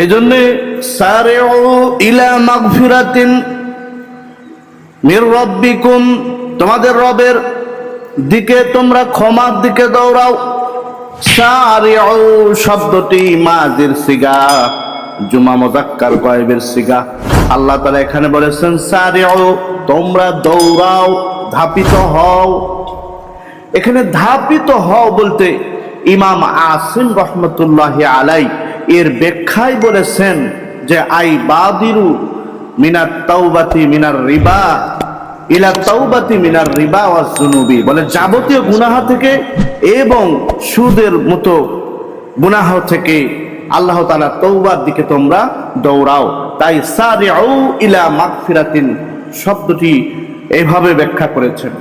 এই জন্যে সারেও ইলা তোমাদের রবের দিকে তোমরা ক্ষমার দিকে দৌড়াও। সারিউ শব্দটি মাজির সিগা, জুমা মোজাক্কার গয়েবের সিগা। আল্লাহ তাআলা এখানে বলেছেন, সারিউ, তোমরা দৌড়াও, ধাপিত হও। এখানে ধাপিত হও বলতে ইমাম আসিম রহমতুল্লাহ আলাই এর ব্যাখ্যায় বলেছেন যে, আই বাদিরু মিনার তাওবাতি মিনার রিবা, ইলা তাওবাতি মিনার রিবা ওয়া জুনুবি। বলে, যাবতীয় গুনাহ থেকে এবং সুদের মতো গুনাহ থেকে আল্লাহ তাআলা তওবার দিকে তোমরা দৌড়াও। তাই সারিউ ইলা মাগফিরাতিন শব্দটি এইভাবে ব্যাখ্যা করেছেন।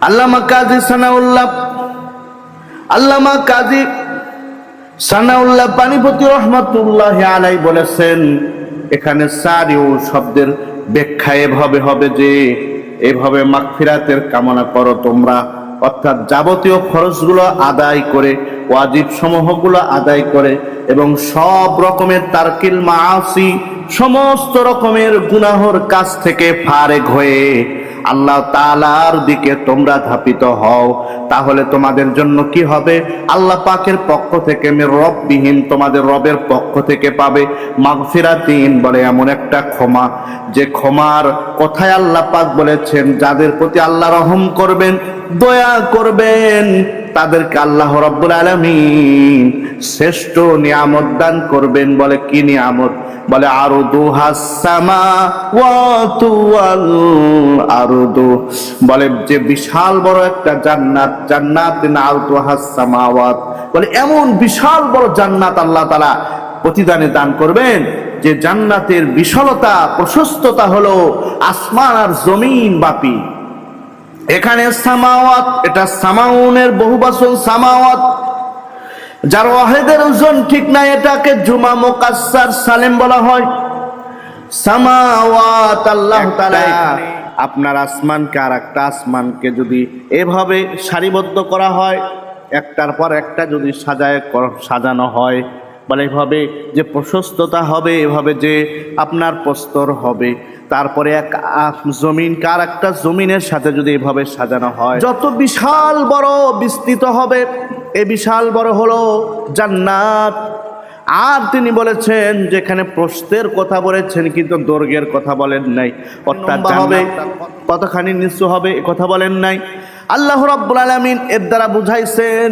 আল্লামা কাজী সানাউল্লাহ, আল্লামা কাজী সানাউল্লাহ পানিপতি রহমতুল্লাহ আলাই বলেছেন, এখানে সারিও শব্দের ব্যাখ্যা এভাবে হবে যে, এভাবে মাগফিরাতের কামনা করো তোমরা। অর্থাৎ যাবতীয় খরচগুলো আদায় করে, ওয়াজিব সমূহগুলো আদায় করে এবং সব রকমের তারকিল মাসি সমস্ত রকমের গুনাহর কাছ থেকে ফারেক হয়ে আল্লাহ তালার দিকে তোমরা ধাপিত হও, তাহলে তোমাদের জন্য কি হবে? আল্লাহ পাকের পক্ষ থেকে রববিহীন তোমাদের রবের পক্ষ থেকে পাবে মাগফিরাতিন বলে এমন একটা ক্ষমা। যে ক্ষমার কথায় আল্লাহ পাক বলেছেন, যাদের প্রতি আল্লাহ রহম করবেন, দয়া করবেন। তাদেরকে আল্লাহ রব্বুল আলমিন শ্রেষ্ঠ নিয়ামত দান করবেন। বলে কি নিয়ামত? বলে আরও দু বলে, যে বিশাল বড় একটা জান্নাত জান্নাত হাসামাওয়াত বলে, এমন বিশাল বড় জান্নাত আল্লাহ তালা প্রতিদানে দান করবেন, যে জান্নাতের বিশালতা, প্রশস্ততা হলো আসমান আর জমিন বাপি এখানে সামাওয়াত এটা সামাউনের বহু বছর সামাওয়াত। যার ওয়াহেদের ওজন ঠিক নাই এটাকে জুমা মোকাসার সালেম বলা হয়। সামাওয়াত আল্লাহ তাআলা। আপনার আসমানকে আর একটা আসমানকে যদি এভাবে সারিবদ্ধ করা হয় একটার পর একটা যদি সাজায় সাজানো হয় বলে এভাবে যে প্রশস্ততা হবে এভাবে যে আপনার প্রস্তর হবে। তারপরে এক জমিন কার একটা জমিনের সাথে যদি এভাবে সাজানো হয়। যত বিশাল বড় বিস্তৃত হবে এ বিশাল বড় হলো জান্নাত। আর তিনি বলেছেন যেখানে প্রস্তের কথা বলেছেন কিন্তু দৈর্ঘ্যের কথা বলেন নাই। অর্থাৎ হবে। কতখানি নিচু হবে এ কথা বলেন নাই। আল্লাহ রাব্বুল আলামিন এর দ্বারা বুঝাইছেন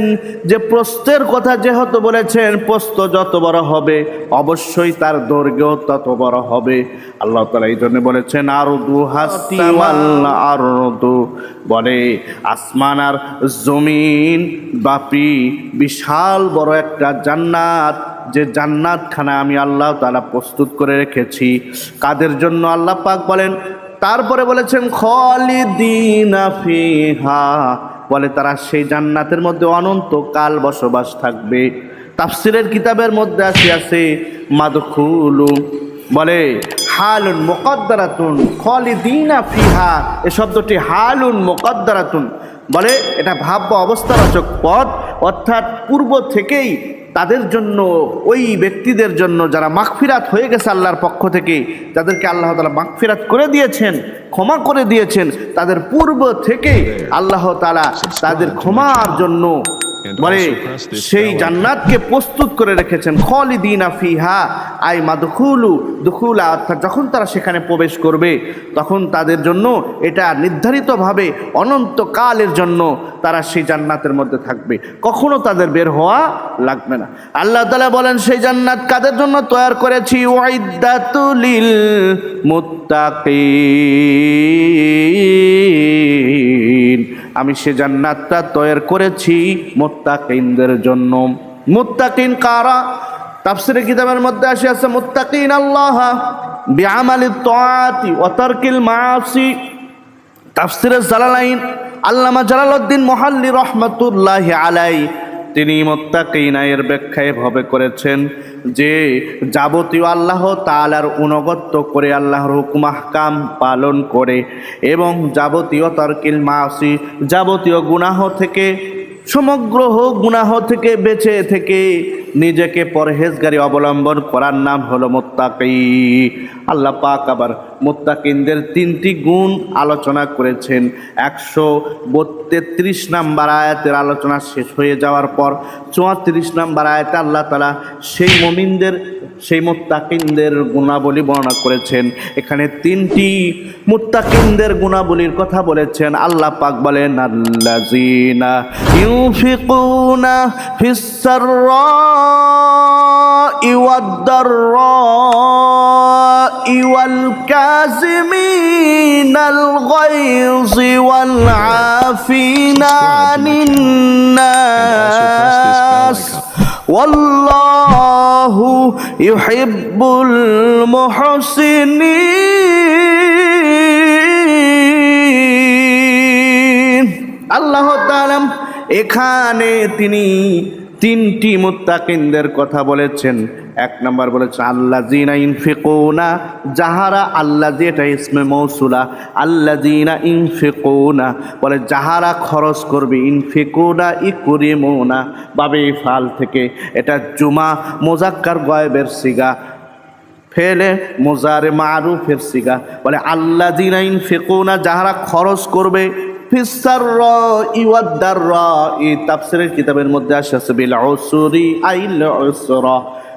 যে প্রস্তের কথা যেহেতু বলেছেন প্রস্ত যত বড় হবে, অবশ্যই তার দৈর্ঘ্য তত বড় হবে। আল্লাহ তাআলা এই জন্য বলেছেন আর দু আর বলে, আসমান আর জমিন বাপি, বিশাল বড় একটা জান্নাত। যে জান্নাতখানা আমি আল্লাহ তাআলা প্রস্তুত করে রেখেছি। কাদের জন্য আল্লাহ পাক বলেন তারপরে বলেছেন, খলিদিনা ফিহা। বলে, তারা সেই জান্নাতের মধ্যে অনন্তকাল বসবাস থাকবে। তাফসিরের কিতাবের মধ্যে আসি আছে, মাদখুলু। বলে, হালুন মুকদ্দারাতুন, খলিদিনা ফিহা। এ শব্দটি, হালুন মুকদ্দারাতুন। বলে, এটা ভাব্য অবস্থাবাচক পদ অর্থাৎ পূর্ব থেকেই তাদের জন্য, ওই ব্যক্তিদের জন্য যারা মাগফিরাত হয়ে গেছে আল্লাহর পক্ষ থেকে যাদেরকে আল্লাহ তালা মাগফিরাত করে দিয়েছেন, ক্ষমা করে দিয়েছেন, তাদের পূর্ব থেকে আল্লাহ তালা তাদের ক্ষমার জন্য মানে সেই জান্নাতকে প্রস্তুত করে রেখেছেন খলিদিনা ফিহা আই মাদখুলু দুখুলা অর্থাৎ যখন তারা সেখানে প্রবেশ করবে তখন তাদের জন্য এটা নির্ধারিতভাবে অনন্তকালের জন্য তারা সেই জান্নাতের মধ্যে থাকবে। কখনো তাদের বের হওয়া লাগবে না। আল্লাহ তালা বলেন সেই জান্নাত কাদের জন্য তৈরি করেছি? ওয়াইদাতুলিল মুত্তাকিন। আমি সে জান্নাতটা তৈরি করেছি মোত্তাকিনদের জন্য। মুত্তাকিন কারা? তাফসিরে কিতাবের মধ্যে আসে, আছে মুত্তাকিন আল্লাহ বিআমালি তাআতি ওয়া তারকিল মাআসি। তাফসিরে জালালাইন আল্লামা জালালউদ্দিন মুহাল্লি রহমাতুল্লাহ আলাই তিনি মোত্তাকিনা, এর ব্যাখ্যা এভাবে করেছেন যে যাবতীয় আল্লাহ তাআলার অনুগত্য করে আল্লাহর হুকুম, আহকাম পালন করে এবং যাবতীয় তর্কিল মাসি, যাবতীয় গুনাহ থেকে, সমগ্র হোক গুনাহ থেকে বেঁচে থেকে নিজেকে পরহেজগারি অবলম্বন করার নাম হলো মোত্তাকি। আল্লাহ পাক আবার মোত্তাকিনদের তিনটি গুণ আলোচনা করেছেন। একশো তেত্রিশ নাম্বার আয়াতের আলোচনা শেষ হয়ে যাওয়ার পর চুয়াত্রিশ নাম্বার আয়াতে আল্লাহ তালা সেই মমিনদের, সেই মুত্তাকিনদের গুণাবলী বর্ণনা করেছেন। এখানে তিনটি মুত্তাকিনদের গুণাবলীর কথা বলেছেন। আল্লাহ পাক বলেন, আল্লাযিনা ইউফিকুনা ফিস সাররাই ওয়াদ-দাররাই ওয়াল কাযিমিনাল গায়জি ওয়াল আফিনা আনিন নাস والله يحب المحسنين আল্লাহ তাআলা এখানে তিনি তিনটি মুত্তাকিনদের কথা বলেছেন। এক নম্বর বলেছেন আল্লাহ জিনা ইনফিকুনা, যাহারা আল্লাহ এটা ইসমে মৌসুলা আল্লাহ জিনা ইনফিকুনা, বলে যাহারা খরচ করবে, ইনফিকুনা ই করিমোনা বাবে ফাল থেকে। এটা জুমা মোজাক্কার গয়েবের সিগা, ফেলে মোজারে মারুফের সিগা। বলে আল্লাহ দিনা ইনফিকুনা, যাহারা খরচ করবে ফিসার র ইওয়াদ্দার র এই তাফসিরের কিতাবের মধ্যে আসে আছে বিল উসুরি আইল উসরা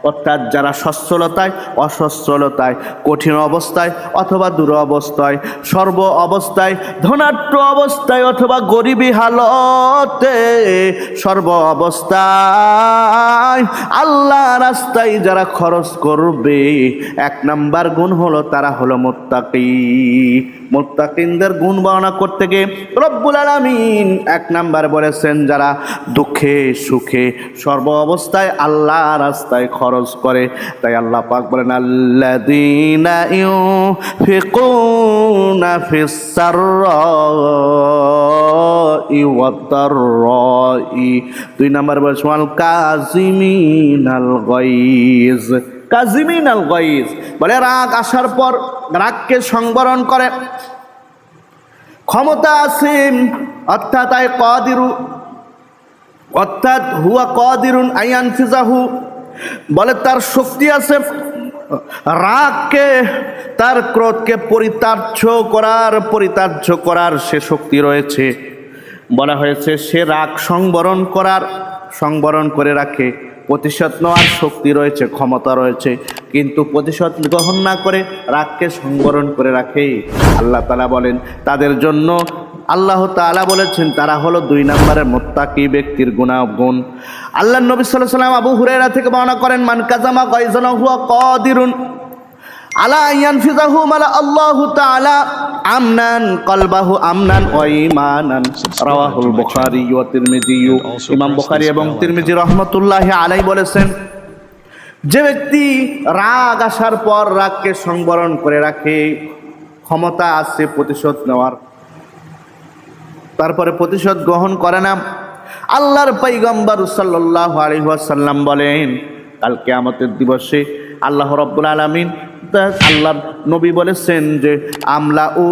অর্থাৎ যারা সচ্ছলতায়, অসচ্ছলতায়, কঠিন অবস্থায় অথবা দূর অবস্থায়, সর্ব অবস্থায়, ধনাঢ্য অবস্থায় অথবা গরিবী হালতে সর্ব অবস্থায় আল্লাহ রাস্তায় যারা খরচ করবে, এক নাম্বার গুণ হলো তারা হলো মোত্তাকি। মোত্তাকিনদের গুণ বর্ণনা করতে গিয়ে রব্বুল আলামিন এক নাম্বার বলেছেন, যারা দুঃখে সুখে সর্ব অবস্থায় আল্লাহ রাস্তায় খরচ করে। তাই আল্লাহ পাক বলেন দুই নাম্বার বলেছেন আল কাযিমিনাল গাইজ কাজিমিন আল গাইজ বলে, রাগ আসার পর রাগকে সংবরণ করে। ক্ষমতা আছে অর্থাৎ আয় কদিরু, অর্থাৎ হুয়া কদিরুন আইয়ান ফিজাহু বলে, তার শক্তি আছে। রাগকে, তার ক্রোধকে পরিতার্য করার পরিতার্য করার সে শক্তি রয়েছে। বলা হয়েছে, সে রাগ সংবরণ করার, সংবরণ করে রাখে। প্রতিশোধ নেওয়ার শক্তি রয়েছে, ক্ষমতা রয়েছে। কিন্তু প্রতিশোধ গ্রহণ না করে রাগকে সংবরণ করে রাখে। আল্লাহ তালা বলেন, তাদের জন্য আল্লাহ তাআলা বলেছেন, তারা হলো দুই নম্বরের মোত্তাকি ব্যক্তির গুণাগুণ আল্লাহ নবী সাল্লাহ সাল্লাম আবু হুরায়রা থেকে বর্ণনা করেন, মান কাজামা গায়জানা হুয়া কাদিরুন আলা আয়ান ফিজাহু মালা আল্লাহু তাআলা আমনান, কলবাহু আমনান ওয়া ঈমানান। রাওয়াহুল বুখারী ওয়া তিরমিজি, ইমাম বুখারী এবং তিরমিজি রাহমাতুল্লাহি আলাইহি বলেছেন, যে ব্যক্তি রাগ আসার পর রাগকে সংবরণ করে রাখে, ক্ষমতা আছে প্রতিশোধ নেওয়ার। তারপরে প্রতিশোধ গ্রহণ করে না। আল্লাহর পাইগম্বর সাল্লাহ আলহাসাল্লাম বলেন কালকে আমাদের দিবসে আল্লাহ রব্বুল আলমিন আল্লাহ নবী বলেছেন যে, আমলা ও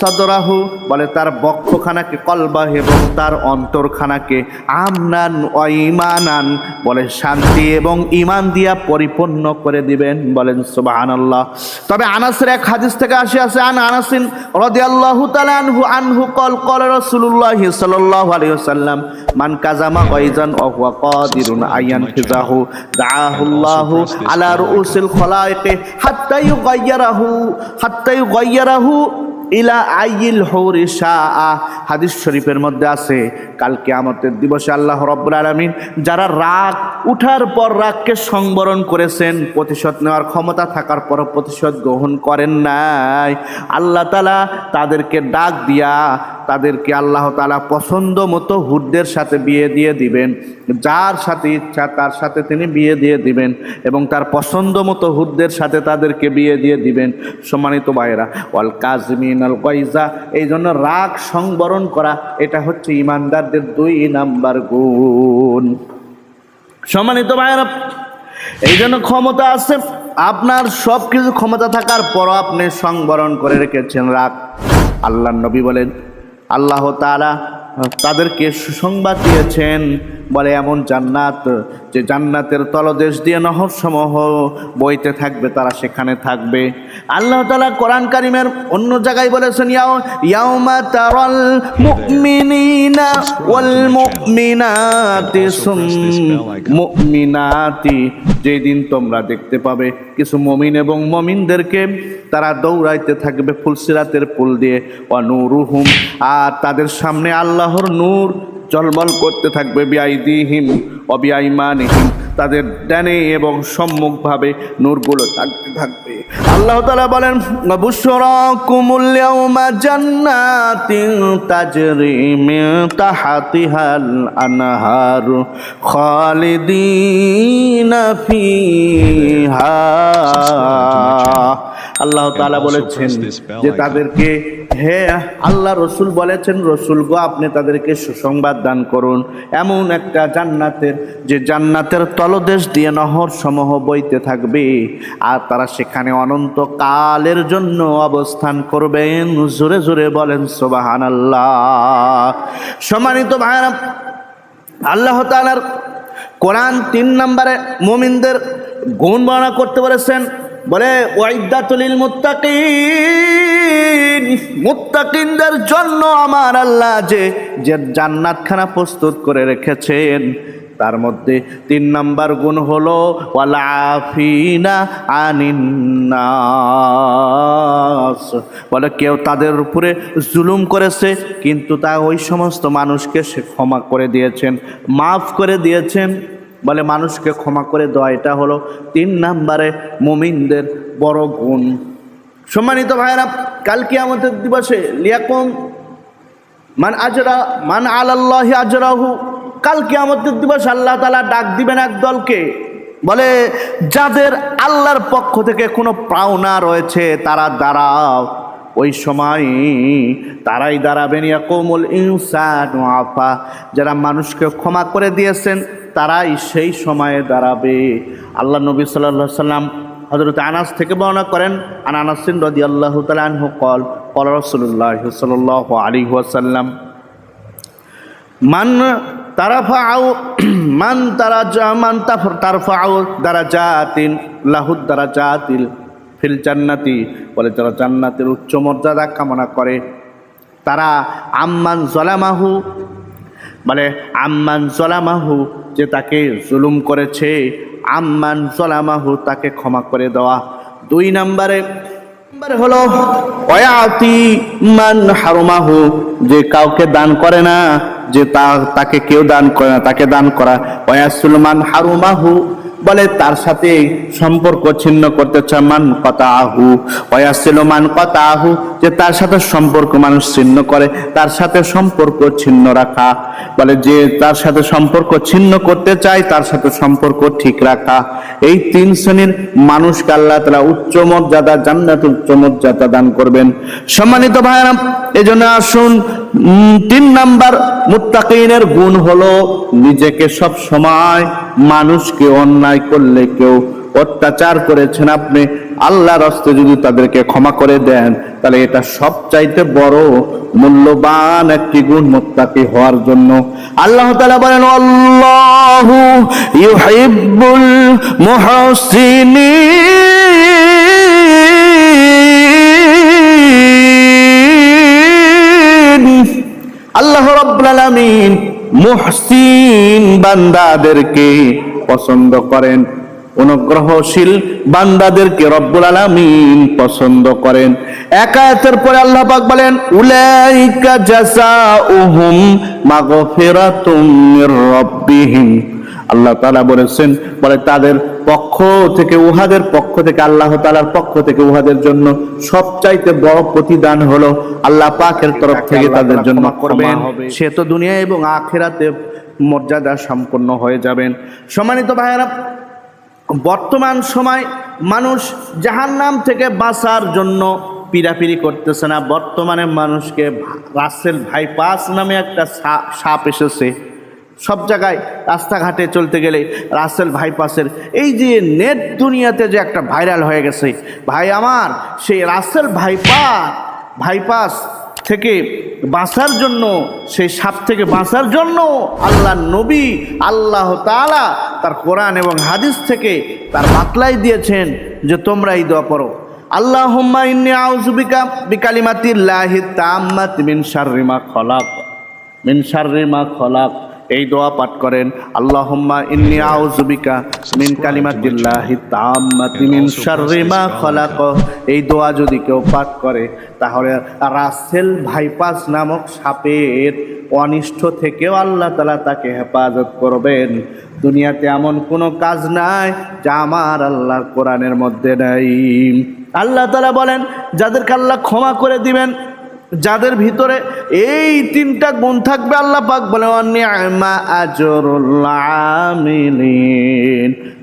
সদরাহু বলে তার বক্ষখানাকে, কলবাহ এবং তার অন্তরখানাকে, আমনান অইমানান বলে শান্তি এবং ইমান দিয়া পরিপূর্ণ করে দিবেন, বলেন সুবাহান আল্লাহ তবে আনাসের এক হাদিস থেকে আসে আছে আন আনাসিন রদি আল্লাহ আনহু আনহু কল কল রসুল্লাহ সাল্লাহ আলিয়াল্লাম মান কাজামা গাইজান অহুয়া কাদিরুন আয়ান ফিজাহু দাআহুল্লাহু আলা রুউসিল খলাইকে হাত্তা ইউগাইয়ারাহু হাত্তা ইউগাইয়ারাহু ইলা আইল শাহ হাদিস শরীফের মধ্যে আছে কালকে আমাদের দিবসে আল্লাহ রব্বুল আলমিন যারা রাগ, উঠার পর রাগকে সংবরণ করেছেন, প্রতিশোধ নেওয়ার ক্ষমতা থাকার পরও প্রতিশোধ গ্রহণ করেন নাই। আল্লাহ তালা তাদেরকে ডাক দিয়া তাদেরকে আল্লাহ তালা পছন্দ মতো হুডদের সাথে বিয়ে দিয়ে দিবেন। যার সাথে ইচ্ছা, তার সাথে তিনি বিয়ে দিয়ে দিবেন এবং তার পছন্দ মতো হুডদের সাথে তাদেরকে বিয়ে দিয়ে দিবেন। সম্মানিত ভাইরা অল কাজমিন আল গাইজা এই জন্য রাগ সংবরণ করা, এটা হচ্ছে ইমানদারদের দুই নাম্বার গুণ। সম্মানিত ভাইরা এই জন্য ক্ষমতা আছে। আপনার সব কিছু ক্ষমতা থাকার পরও আপনি সংবরণ করে রেখেছেন রাগ। আল্লাহ নবী বলেন আল্লাহ তারা তাদেরকে সুসংবাদ দিয়েছেন, বলে এমন জান্নাত যে জান্নাতের তলদেশ দিয়ে নহর বইতে থাকবে, তারা সেখানে থাকবে। আল্লাহ তালা কোরআন কারিমের অন্য জায়গায় বলেছেন, ইয়াও, ইয়াউমা তারাল মুমিনিনা। ওয়াল মুমিনাতি সুম মুমিনাতি যেদিন তোমরা দেখতে পাবে কিছু মমিন এবং মমিনদেরকে তারা দৌড়াইতে থাকবে ফুলসিরাতের ফুল দিয়ে অনুরুহুম আর তাদের সামনে আল্লাহর নূর জলমল করতে থাকবে বিআইদিহিম অবিআইমানিহিম তাদের ডানে এবং সম্মুখভাবে নূরগুলো থাকতে থাকবে। আল্লাহ তালা বলেন আনহার আল্লাহ তাআলা বলেছেন যে তাদেরকে হে আল্লাহ রসুল বলেছেন, রসুল গো, আপনি তাদেরকে সুসংবাদ দান করুন। এমন একটা জান্নাতের, যে জান্নাতের তলদেশ দিয়ে নহর সমূহ বইতে থাকবে, আর তারা সেখানে অনন্ত কালের জন্য অবস্থান করবেন। জোরে জোরে বলেন সোবাহান আল্লাহ সম্মানিত ভাইরা আল্লাহ তালার কোরআন তিন নম্বরে মোমিনদের গুণ বর্ণনা করতে বলেছেন বলে ওয়াইদাতুলিল মুত্তাকিন মুত্তাকিনদের জন্য আমার আল্লাহ যে যে জান্নাতখানা প্রস্তুত করে রেখেছেন। তার মধ্যে তিন নাম্বার গুণ হলো ওয়ালাফিনা আনিন্নাস। বলে, কেউ তাদের উপরে জুলুম করেছে, কিন্তু তা ওই সমস্ত মানুষকে সে ক্ষমা করে দিয়েছেন, মাফ করে দিয়েছেন। বলে, মানুষকে ক্ষমা করে দেওয়া এটা হলো তিন নাম্বারে মুমিনদের বড় গুণ। সম্মানিত ভাইরা কালকে আমাদের দিবসে লিয়াকুম মান আজরা, মান আলাল্লাহি আজরাহু কালকে আমাদের দিবস আল্লাহ তালা ডাক দিবেন এক দলকে। বলে, যাদের আল্লাহর পক্ষ থেকে কোনো পাওনা রয়েছে, তারা দাঁড়াও। ওই সময় তারাই দাঁড়াবেন। ইয়াকুমুল ইনসান আফা, যারা মানুষকে ক্ষমা করে দিয়েছেন তারাই সেই সময়ে দাঁড়াবে। আল্লাহ নবী সাল্লাহ সাল্লাম হজরত আনাস থেকে বর্ণনা করেন, আন আনাসিন রদি আল্লাহ তালু কল কল রসুল্লাহ সাল্লাহ আলী ওয়াসাল্লাম, মান তারাফা আউ মান তারা যা মান তারফা আউ দ্বারা জাতিন লাহুদ দ্বারা জাতিল ফিল জান্নাতি, বলে যারা জান্নাতের উচ্চ মর্যাদা কামনা করে, তারা আম্মান জলামাহু বলে আম্মান জলামাহু যে তাকে জুলুম করেছে, আম্মান জলামাহু তাকে ক্ষমা করে দেওয়া। দুই নম্বরে নম্বরে হলো অয়াতি মান হারুমাহু, যে কাউকে দান করে না, যে তা তাকে কেউ দান করে না, তাকে দান করা। অয়াসুলমান হারুমাহু বলে, তার সাথে সম্পর্ক ছিন্ন করতে চায় মান কথা আহু ওয়াসিল মান কথা আহু যে তার সাথে সম্পর্ক মানুষ ছিন্ন করে, তার সাথে সম্পর্ক ছিন্ন রাখা। বলে, যে তার সাথে সম্পর্ক ছিন্ন করতে চায়, তার সাথে সম্পর্ক ঠিক রাখা। এই তিন শ্রেণির মানুষকে আল্লাহ তালা উচ্চ মর্যাদা জান্নাত উচ্চ মর্যাদা দান করবেন। সম্মানিত ভাইরা এই জন্য আসুন তিন নাম্বার মুত্তাকিনের গুণ হলো নিজেকে সব সময় মানুষকে অন্যায় করলে কেউ অত্যাচার করেছেন আপনি, আল্লাহর হস্তে যদি তাদেরকে ক্ষমা করে দেন, তাহলে এটা সবচাইতে বড় মূল্যবান একটি গুণ মোত্তাকি হওয়ার জন্য। আল্লাহ তাআলা বলেন, আল্লাহু ইউহিব্বুল মুহসিনিন। আল্লাহ আলামিন মুহসিন বান্দাদেরকে পছন্দ করেন। অনুগ্রহশীল বান্দাদেরকে রব্বুল আলামিন পছন্দ করেন। একায়াতের পরে আল্লাহ পাক বলেন, উলাইকা জাযাউহুম মাগফিরাতুম মির রাব্বিহিম। আল্লাহ তাআলা বলেছেন বলে তাদের পক্ষ থেকে উহাদের পক্ষ থেকে আল্লাহ তাআলার পক্ষ থেকে উহাদের জন্য সবচাইতে বড় প্রতিদান হলো আল্লাহ পাকের তরফ থেকে তাদের জন্য করবেন। সে তো দুনিয়া এবং আখেরাতে মর্যাদা সম্পন্ন হয়ে যাবেন। সম্মানিত ভাইয়েরা বর্তমান সময় মানুষ জাহান্নাম থেকে বাঁচার জন্য পিরাপিরি করতেছে না। বর্তমানে মানুষকে রাসেল ভাইপাস নামে একটা সাপ এসেছে। সব জায়গায় রাস্তাঘাটে চলতে গেলে রাসেল ভাইপাসের এই যে নেট দুনিয়াতে যে একটা ভাইরাল হয়ে গেছে। ভাই আমার, সেই রাসেল ভাইপা, ভাইপাস থেকে বাঁচার জন্য, সেই সাপ থেকে বাঁচার জন্য আল্লাহ নবী, আল্লাহ তাআলা তার কোরআন এবং হাদিস থেকে তার বাতলাই দিয়েছেন যে তোমরা এই দোয়া পড়ো আল্লাহুম্মা ইন্নী আউযু বিকা বিকালিমাতিল্লাহি তাম্মাতি মিন শাররি মা খলাক। মিন শাররি মা খলাক। এই দোয়া পাঠ করেন, আল্লাহুম্মা ইন্নী আউযু বিকা মিন কালিমাতিল্লাহি তাম্মাতি মিন শাররি মা খলাক। এই দোয়া যদি কেউ পাঠ করে, তাহলে রাসেল ভাইপাস নামক সাপের অনিষ্ট থেকেও আল্লাহ তালা তাকে হেফাজত করবেন। দুনিয়াতে এমন কোনো কাজ নাই যা আমার আল্লাহর কোরআনের মধ্যে নাই। আল্লাহ তালা বলেন, যাদেরকে আল্লাহ ক্ষমা করে দিবেন যাদের ভিতরে এই তিনটা গুণ থাকবে আল্লাহ পাক বলে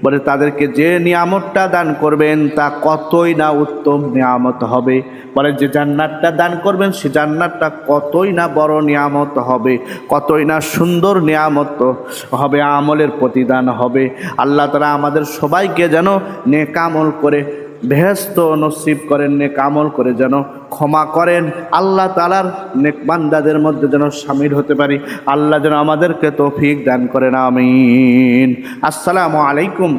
বলে, তাদেরকে যে নিয়ামতটা দান করবেন, তা কতই না উত্তম নিয়ামত হবে? বলে, যে জান্নাতটা দান করবেন, সে জান্নাতটা কতই না বড় নিয়ামত হবে, কতই না সুন্দর নিয়ামত হবে, আমলের প্রতিদান হবে। আল্লাহ তারা আমাদের সবাইকে যেন নেকামল করে বেহেস্ত নসিব করেন নে কামল করে যেন ক্ষমা করেন। আল্লাহ তালার নেকবান্দাদের মধ্যে যেন সামিল হতে পারি। আল্লাহ যেন আমাদেরকে তৌফিক দান করেন, আমিন। আসসালামু আলাইকুম